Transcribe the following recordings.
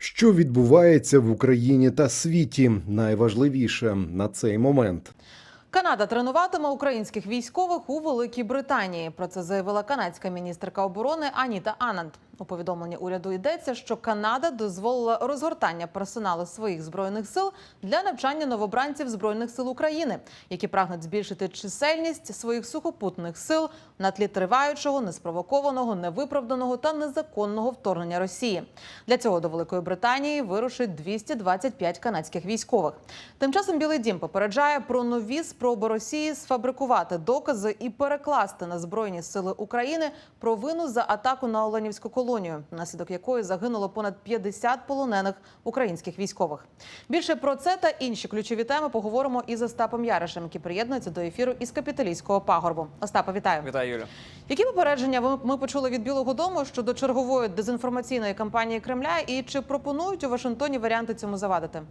Що відбувається в Україні та світі? Найважливіше на цей момент. Канада тренуватиме українських військових у Великій Британії. Про це заявила канадська міністерка оборони Аніта Ананд. У повідомленні уряду йдеться, що Канада дозволила розгортання персоналу своїх збройних сил для навчання новобранців збройних сил України, які прагнуть збільшити чисельність своїх сухопутних сил на тлі триваючого, неспровокованого, невиправданого та незаконного вторгнення Росії. Для цього до Великої Британії вирушить 225 канадських військових. Тим часом Білий Дім попереджає про нові спроби Росії сфабрикувати докази і перекласти на збройні сили України провину за атаку на Оленівську колонію, внаслідок якої загинуло понад 50 полонених українських військових. Більше про це та інші ключові теми поговоримо із Остапом Яришем, який приєднується до ефіру із капіталійського пагорбу. Остапа, вітаю. Вітаю, Юлю. Які попередження ми почули від Білого Дому щодо чергової дезінформаційної кампанії Кремля, і чи пропонують у Вашингтоні варіанти цьому завадити?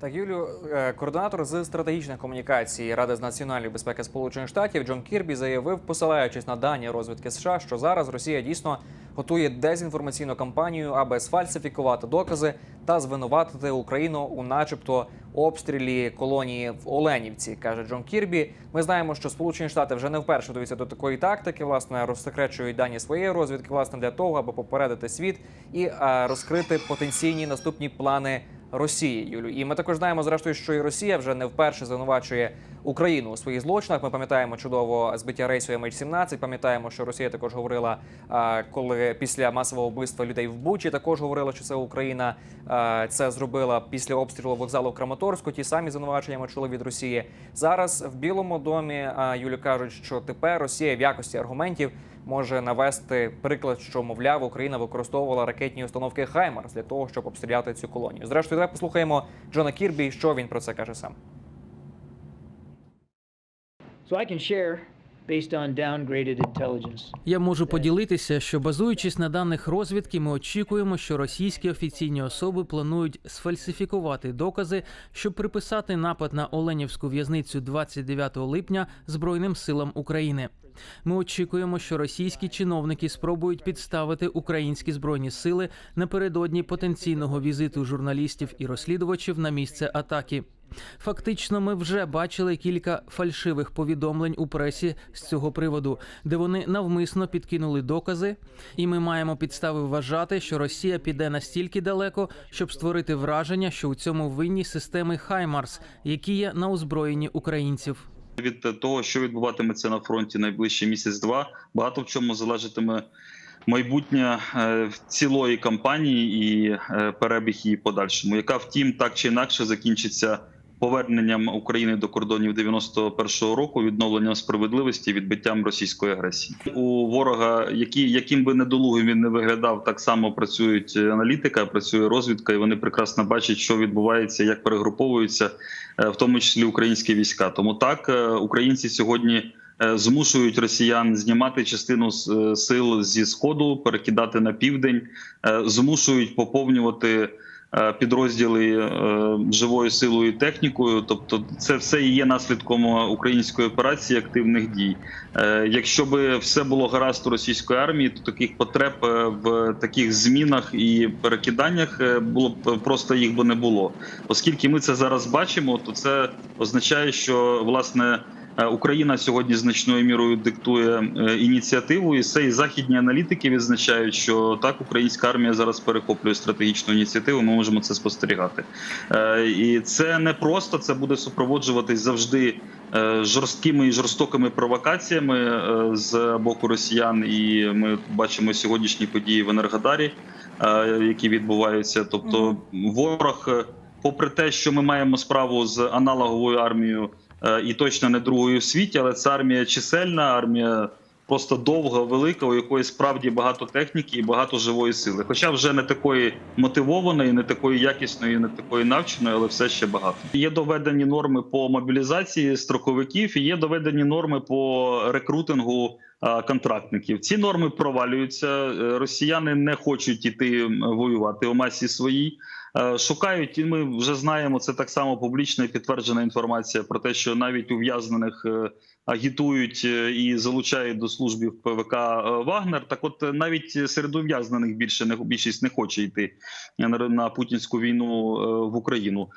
Так, Юлю, е, координатор з стратегічних комунікацій Ради з національної безпеки Сполучених Штатів Джон Кірбі заявив, посилаючись на дані розвідки США, що зараз Росія дійсно готує дезінформаційну кампанію, аби сфальсифікувати докази та звинуватити Україну у, начебто, обстрілі колонії в Оленівці, каже Джон Кірбі. Ми знаємо, що Сполучені Штати вже не вперше вдаються до такої тактики, власне, розсекречують дані своєї розвідки, власне, для того, аби попередити світ і е, розкрити потенційні наступні плани. Росії, Юлю, і ми також знаємо, зрештою, що і Росія вже не вперше звинувачує Україну у своїх злочинах. Ми пам'ятаємо чудово збиття рейсу MH17, Пам'ятаємо, що Росія також говорила, коли після масового вбивства людей в Бучі, також говорила, що це Україна це зробила після обстрілу вокзалу Краматорську. Ті самі звинувачення ми чули від Росії. Зараз в Білому домі а, Юлю кажуть, що тепер Росія в якості аргументів може навести приклад, що мовляв Україна використовувала ракетні установки Хаймарс для того, щоб обстріляти цю колонію. Зрештою, давай послухаємо Джона Кірбі, що він про це каже сам. So I can share. Я можу поділитися, що базуючись на даних розвідки, ми очікуємо, що російські офіційні особи планують сфальсифікувати докази, щоб приписати напад на Оленівську в'язницю 29 липня Збройним силам України. Ми очікуємо, що російські чиновники спробують підставити українські збройні сили напередодні потенційного візиту журналістів і розслідувачів на місце атаки. Фактично, ми вже бачили кілька фальшивих повідомлень у пресі з цього приводу, де вони навмисно підкинули докази, і ми маємо підстави вважати, що Росія піде настільки далеко, щоб створити враження, що у цьому винні системи Хаймарс, які є на озброєнні українців. Від того, що відбуватиметься на фронті найближчий місяць-два, багато в чому залежатиме майбутнє е, цілої кампанії і е, перебіг її подальшому, яка втім так чи інакше закінчиться поверненням України до кордонів 91-го року, відновленням справедливості, відбиттям російської агресії. У ворога, які яким би недолугим він не виглядав, так само працюють аналітика, працює розвідка, і вони прекрасно бачать, що відбувається, як перегруповуються, е, в тому числі українські війська. Тому так е, українці сьогодні. е, Змушують росіян знімати частину сил зі сходу, перекидати на південь, змушують поповнювати підрозділи е, живою силою і технікою. Тобто, це все є наслідком української операції активних дій. Е, Якщо би все було гаразд у російської армії, то таких потреб е, в таких змінах і перекиданнях е, було б просто їх би не було. Оскільки ми це зараз бачимо, то це означає, що власне. Е, Україна сьогодні значною мірою диктує е, ініціативу, і це і західні аналітики відзначають, що так українська армія зараз перехоплює стратегічну ініціативу. Ми можемо це спостерігати, Е, і це не просто це буде супроводжуватись завжди жорсткими і жорстокими провокаціями з боку росіян. І ми бачимо сьогоднішні події в Енергодарі, які відбуваються. Тобто, ворог, попри те, що ми маємо справу з аналоговою армією і точно не другою в світі, але це армія чисельна, армія просто довга, велика, у якої справді багато техніки і багато живої сили. Хоча вже не такої мотивованої, не такої якісної, не такої навченої, але все ще багато. Є доведені норми по мобілізації строковиків, і є доведені норми по рекрутингу е, контрактників. Ці норми провалюються. Е, Росіяни не хочуть іти воювати у масі своїй. Е, Шукають, і ми вже знаємо, це так само публічна і підтверджена інформація про те, що навіть ув'язнених е, агітують е, і залучають до служби в ПВК Вагнер. Так, от навіть серед ув'язнених більше не більшість не хоче йти на, путінську війну в Україну.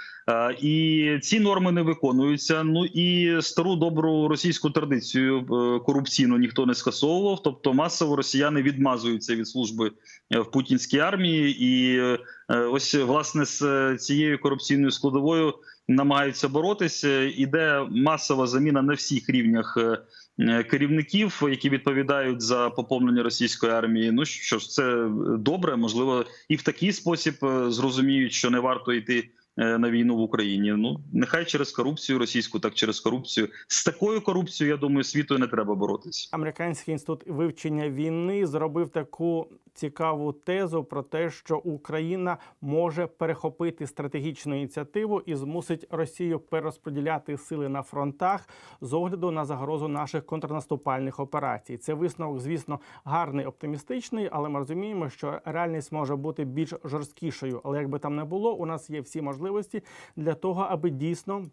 І ці норми не виконуються. Ну і стару добру російську традицію корупційну ніхто не скасовував. Тобто масово росіяни відмазуються від служби в путінській армії, і ось власне з е, цією корупційною складовою намагаються боротися. Іде масова заміна на всіх рівнях. е, е, Керівників, які відповідають за поповнення російської армії, ну що ж, це добре, можливо, і в такий спосіб е, зрозуміють, що не варто йти е, на війну в Україні. Ну нехай через корупцію російську, так через корупцію. З такою корупцією, я думаю, світу не треба боротися. Американський інститут вивчення війни зробив таку цікаву тезу про те, що Україна може перехопити стратегічну ініціативу і змусить Росію перерозподіляти сили на фронтах з огляду на загрозу наших контрнаступальних операцій. Це висновок, звісно, гарний, оптимістичний, але ми розуміємо, що реальність може бути більш жорсткішою. Але як би там не було, у нас є всі можливості для того, аби дійсно.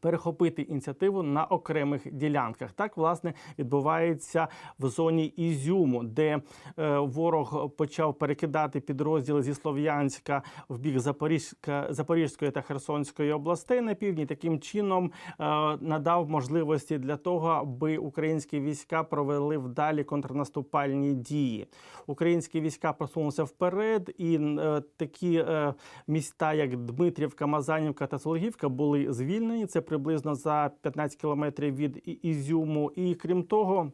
Перехопити ініціативу на окремих ділянках. Так, власне, відбувається в зоні Ізюму, де е, ворог почав перекидати підрозділи зі Слов'янська в бік Запорізька, Запорізької та Херсонської областей на півдні. Таким чином е, надав можливості для того, аби українські війська провели вдалі контрнаступальні дії. Українські війська просунулися вперед, і е, такі міста, як Дмитрівка, Мазанівка та Сологівка, були звільнені. Це приблизно за 15 кілометрів від Ізюму. І крім того.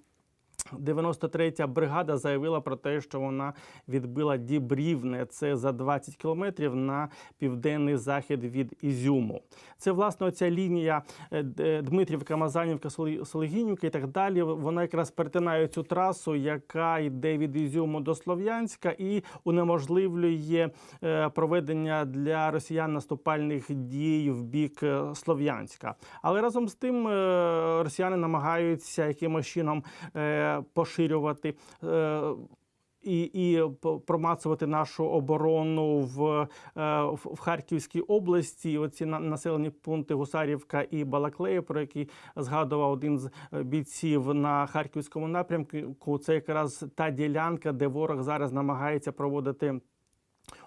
93-я бригада заявила про те, що вона відбила Дібрівне. Це за 20 кілометрів на південний захід від Ізюму. Це власне оця лінія е, Дмитрівка, Мазанівка, Соли- Солигінівка і так далі. Вона якраз перетинає цю трасу, яка йде від Ізюму до Слов'янська, і унеможливлює е, проведення для росіян наступальних дій в бік е, Слов'янська. Але разом з тим росіяни намагаються якимось чином поширювати. е, І, і промацувати нашу оборону в, е, в, в Харківській області. Оці населені пункти Гусарівка і Балаклея, про які згадував один з е, бійців на харківському напрямку. Це якраз та ділянка, де ворог зараз намагається проводити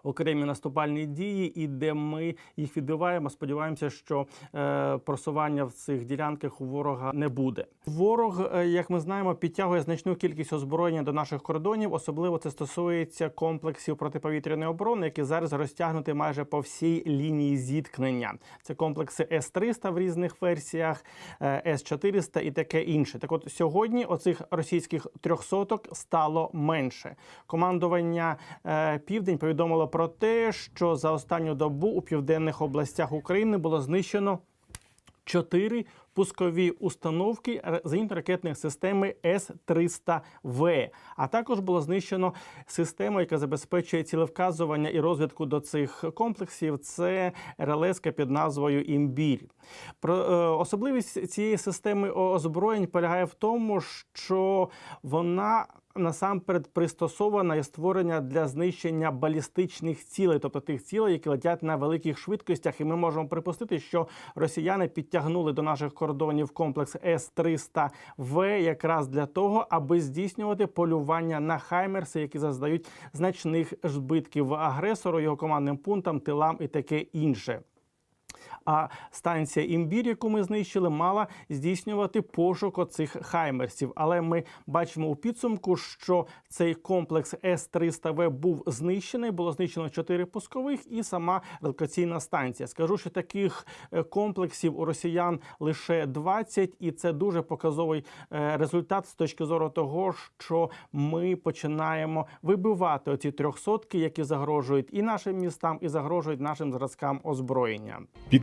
окремі наступальні дії, і де ми їх відбиваємо. Сподіваємося, що е, просування в цих ділянках у ворога не буде. Ворог, е, як ми знаємо, підтягує значну кількість озброєння до наших кордонів. Особливо це стосується комплексів протиповітряної оборони, які зараз розтягнуті майже по всій лінії зіткнення. Це комплекси С-300 в різних версіях, е, С-400 і таке інше. Так, от сьогодні оцих російських трьохсоток стало менше. Командування Південь повідомило про те, що за останню добу у південних областях України було знищено чотири пускові установки зенітно-ракетної системи С-300В. А також було знищено систему, яка забезпечує цілевказування і розвідку до цих комплексів. Це РЛС під назвою Імбір. Про е, особливість цієї системи озброєнь полягає в тому, що вона насамперед пристосована і створення для знищення балістичних цілей, тобто тих цілей, які летять на великих швидкостях. І ми можемо припустити, що росіяни підтягнули до наших кордонів комплекс С-300В якраз для того, аби здійснювати полювання на хаймерси, які зазнають значних збитків агресору, його командним пунктам, тилам і таке інше. А станція імбір, яку ми знищили, мала здійснювати пошук оцих хаймерсів. Але ми бачимо у підсумку, що цей комплекс С-300В був знищений. Було знищено чотири пускових і сама релокаційна станція. Скажу, що таких е, комплексів у росіян лише 20, і це дуже показовий е, результат з точки зору того, що ми починаємо вибивати оці трьохсотки, які загрожують і нашим містам, і загрожують нашим зразкам озброєння.